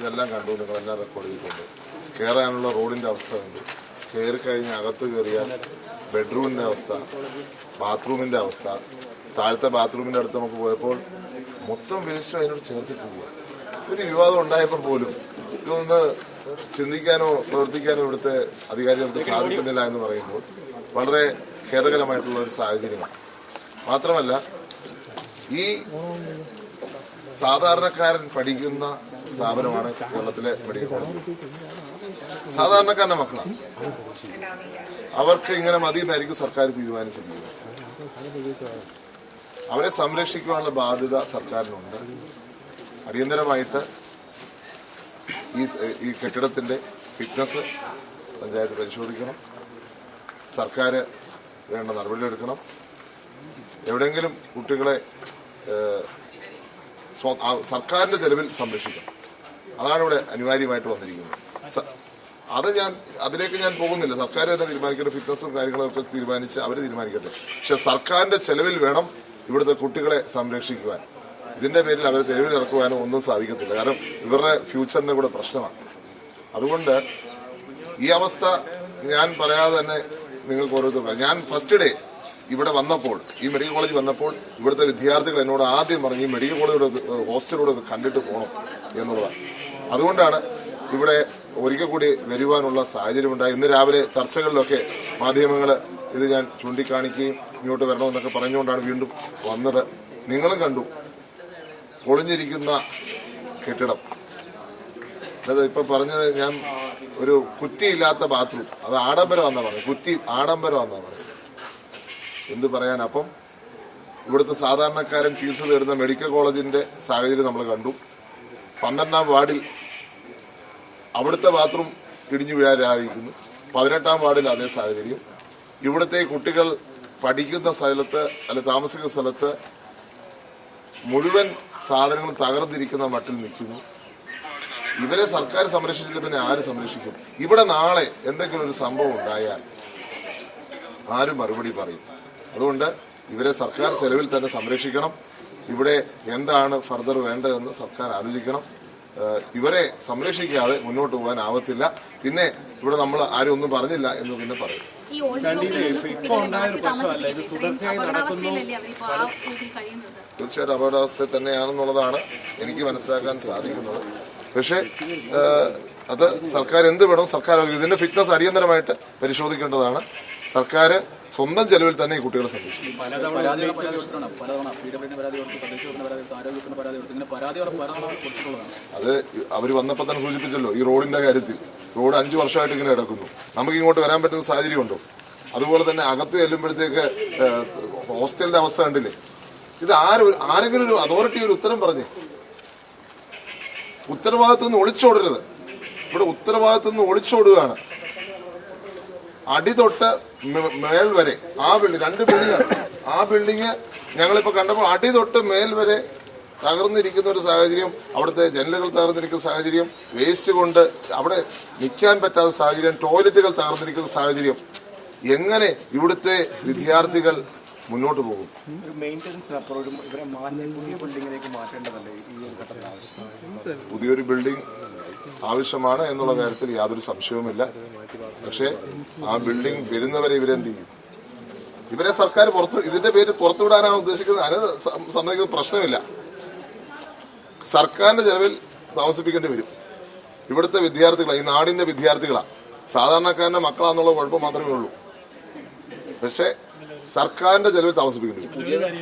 ഇതെല്ലാം കണ്ടു നിങ്ങളെല്ലാം റെക്കോർഡ് ചെയ്തിട്ടുണ്ട്. കയറാനുള്ള റോഡിന്റെ അവസ്ഥ ഉണ്ട് കയറി കഴിഞ്ഞ് അകത്ത് കയറിയാൽ ബെഡ്റൂമിന്റെ അവസ്ഥ ബാത്റൂമിന്റെ അവസ്ഥ. താഴത്തെ ബാത്റൂമിന്റെ അടുത്ത് നമുക്ക് പോയപ്പോൾ മൊത്തം വേസ്റ്റ് അതിനോട് ചേർത്തിട്ട് ഒരു വിവാദം ഉണ്ടായപ്പോൾ പോലും ഇതൊന്ന് ചിന്തിക്കാനോ പ്രവർത്തിക്കാനോ ഇവിടുത്തെ അധികാരികൾക്ക് സാധിക്കുന്നില്ല എന്ന് പറയുമ്പോൾ വളരെ ഖേദകരമായിട്ടുള്ള ഒരു സാഹചര്യമാണ്. മാത്രമല്ല ഈ സാധാരണക്കാരൻ പഠിക്കുന്ന സ്ഥാപനമാണ് കേരളത്തിലെ മെഡിക്കൽ കോളേജ് സാധാരണക്കാരന്റെ മക്കളാണ് അവർക്ക് ഇങ്ങനെ മതി എന്നായിരിക്കും സർക്കാർ തീരുമാനിച്ചിരിക്കുന്നത്. അവരെ സംരക്ഷിക്കുവാനുള്ള ബാധ്യത സർക്കാരിനുണ്ട്. അടിയന്തരമായിട്ട് ഈ ഈ കെട്ടിടത്തിന്റെ ഫിറ്റ്നസ് പഞ്ചായത്ത് പരിശോധിക്കണം. സർക്കാർ വേണ്ട നടപടിയെടുക്കണം. എവിടെയെങ്കിലും കുട്ടികളെ സർക്കാരിന്റെ ചെലവിൽ സംരക്ഷിക്കണം. അതാണ് ഇവിടെ അനിവാര്യമായിട്ട് വന്നിരിക്കുന്നത്. അത് ഞാൻ അതിലേക്ക് ഞാൻ പോകുന്നില്ല. സർക്കാർ തന്നെ തീരുമാനിക്കട്ടെ ഫിറ്റ്നസും കാര്യങ്ങളൊക്കെ തീരുമാനിച്ച് അവർ തീരുമാനിക്കട്ടെ. പക്ഷെ സർക്കാരിന്റെ ചെലവിൽ വേണം ഇവിടുത്തെ കുട്ടികളെ സംരക്ഷിക്കുവാൻ. ഇതിന്റെ പേരിൽ അവരെ തെരുവിൽ ഇറക്കുവാനോ ഒന്നും സാധിക്കത്തില്ല. കാരണം ഇവരുടെ ഫ്യൂച്ചറിന്റെ കൂടെ പ്രശ്നമാണ്. അതുകൊണ്ട് ഈ അവസ്ഥ ഞാൻ പറയാതെ തന്നെ നിങ്ങൾക്ക് ഓരോരുത്തർ ഞാൻ ഫസ്റ്റ് ഡേ ഇവിടെ വന്നപ്പോൾ ഈ മെഡിക്കൽ കോളേജ് വന്നപ്പോൾ ഇവിടുത്തെ വിദ്യാർത്ഥികൾ എന്നോട് ആദ്യം പറഞ്ഞു ഈ മെഡിക്കൽ കോളേജ് ഹോസ്റ്റലിലൂടെ കണ്ടിട്ട് പോകണം എന്നുള്ളതാണ്. അതുകൊണ്ടാണ് ഇവിടെ ഒരിക്കൽ കൂടി വരുവാനുള്ള സാഹചര്യമുണ്ടായി ഇന്ന് രാവിലെ ചർച്ചകളിലൊക്കെ മാധ്യമങ്ങൾ ഇത് ഞാൻ ചൂണ്ടിക്കാണിക്കുകയും ഇങ്ങോട്ട് വരണമെന്നൊക്കെ പറഞ്ഞുകൊണ്ടാണ് വീണ്ടും വന്നത്. നിങ്ങളും കണ്ടു. പൊളിഞ്ഞിരിക്കുന്ന കെട്ടിടം. അതായത് ഇപ്പം പറഞ്ഞത് ഞാൻ ഒരു കുറ്റിയില്ലാത്ത ബാത്റൂം. അത് ആഡംബരം എന്നാണ് പറയുന്നത് കുറ്റി ആഡംബരം എന്നാണ് പറയുന്നത് എന്ത് പറയാൻ അപ്പം ഇവിടുത്തെ സാധാരണക്കാരൻ ചികിത്സ തേടുന്ന മെഡിക്കൽ കോളേജിന്റെ സാഹചര്യം നമ്മൾ കണ്ടു. പന്ത്രണ്ടാം വാർഡിൽ അവിടുത്തെ ബാത്റൂം ഇടിഞ്ഞു വീഴാനായിരിക്കുന്നു പതിനെട്ടാം വാർഡിൽ അതേ സാഹചര്യം. ഇവിടുത്തെ കുട്ടികൾ പഠിക്കുന്ന സ്ഥലത്ത് അല്ലെ താമസിക്കുന്ന സ്ഥലത്ത് മുഴുവൻ സാധനങ്ങൾ തകർന്നിരിക്കുന്ന മട്ടിൽ നിൽക്കുന്നു. ഇവരെ സർക്കാർ സംരക്ഷിച്ചിട്ട് പിന്നെ ആര് സംരക്ഷിക്കും? ഇവിടെ നാളെ എന്തെങ്കിലും ഒരു സംഭവം ഉണ്ടായാൽ ആരും മറുപടി പറയും അതുകൊണ്ട് ഇവരെ സർക്കാർ ചെലവിൽ തന്നെ സംരക്ഷിക്കണം. ഇവിടെ എന്താണ് ഫർദർ വേണ്ടതെന്ന് സർക്കാർ ആലോചിക്കണം. ഇവരെ സംരക്ഷിക്കാതെ മുന്നോട്ട് പോകാൻ ആവത്തില്ല. പിന്നെ ഇവിടെ നമ്മൾ ആരും ഒന്നും പറഞ്ഞില്ല എന്ന് പിന്നെ പറയും. തീർച്ചയായിട്ടും അപകടാവസ്ഥ തന്നെയാണെന്നുള്ളതാണ് എനിക്ക് മനസ്സിലാക്കാൻ സാധിക്കുന്നത്. പക്ഷേ അത് സർക്കാർ എന്ത് വേണം സർക്കാർ ഇതിന്റെ ഫിറ്റ്നസ് അടിയന്തരമായിട്ട് പരിശോധിക്കേണ്ടതാണ്. സർക്കാർ സ്വന്തം ചെലവിൽ തന്നെ ഈ കുട്ടികളെ സംരക്ഷിക്കും. അത് അവർ വന്നപ്പോൾ തന്നെ സൂചിപ്പിച്ചല്ലോ ഈ റോഡിന്റെ കാര്യത്തിൽ. റോഡ് അഞ്ചു വർഷമായിട്ട് ഇങ്ങനെ കിടക്കുന്നു. നമുക്ക് ഇങ്ങോട്ട് വരാൻ പറ്റുന്ന സാഹചര്യമുണ്ടോ? അതുപോലെ തന്നെ അകത്ത് ചെല്ലുമ്പോഴത്തേക്ക് ഹോസ്റ്റലിന്റെ അവസ്ഥ കണ്ടില്ലേ? ഇത് ആര് ആരെങ്കിലും ഒരു അതോറിറ്റി ഒരു ഉത്തരം പറഞ്ഞേ? ഉത്തരവാദിത്വം നിന്ന് ഒളിച്ചോടരുത്. ഇവിടെ ഉത്തരവാദിത്വം നിന്ന് ഒളിച്ചോടുകയാണ്. അടി തൊട്ട് മേൽ വരെ. ആ ബിൽഡിംഗ് രണ്ട് ബിൽഡിംഗ് ആ ബിൽഡിങ് ഞങ്ങളിപ്പോൾ കണ്ടപ്പോൾ അടി തൊട്ട് മേൽ വരെ തകർന്നിരിക്കുന്ന ഒരു സാഹചര്യം അവിടുത്തെ ജനലുകൾ തകർന്നിരിക്കുന്ന സാഹചര്യം വേസ്റ്റ് കൊണ്ട് അവിടെ നിൽക്കാൻ പറ്റാത്ത സാഹചര്യം ടോയ്ലറ്റുകൾ തകർന്നിരിക്കുന്ന സാഹചര്യം. എങ്ങനെ ഇവിടുത്തെ വിദ്യാർത്ഥികൾ മുന്നോട്ട് പോകും. ഇവരെ പുതിയ ബിൽഡിങ്ങിലേക്ക് മാറ്റേണ്ടതല്ലേ ഈ ഒരു ഘട്ടത്തിൽ ആവശ്യം? പുതിയൊരു ബിൽഡിംഗ് ആവശ്യമാണ് എന്നുള്ള കാര്യത്തിൽ യാതൊരു സംശയവുമില്ല. പക്ഷേ ആ ബിൽഡിംഗ് വരുന്നവരെ ഇവരെന്ത് ചെയ്യും? ഇവരെ സർക്കാർ പുറത്ത് ഇതിന്റെ പേര് പുറത്തുവിടാനാണ് ഉദ്ദേശിക്കുന്നത്. അതിന് സംബന്ധിക്കുന്ന സമ്മതിക്കുന്ന പ്രശ്നമില്ല. സർക്കാരിന്റെ ചെലവിൽ താമസിപ്പിക്കേണ്ടി വരും. ഇവിടുത്തെ വിദ്യാർത്ഥികൾ ഈ നാടിന്റെ വിദ്യാർത്ഥികളാണ് സാധാരണക്കാരന്റെ മക്കളാന്നുള്ള കുഴപ്പം മാത്രമേ ഉള്ളൂ. പക്ഷേ സർക്കാരിന്റെ ചെലവിൽ താമസിപ്പിക്കേണ്ടി വരും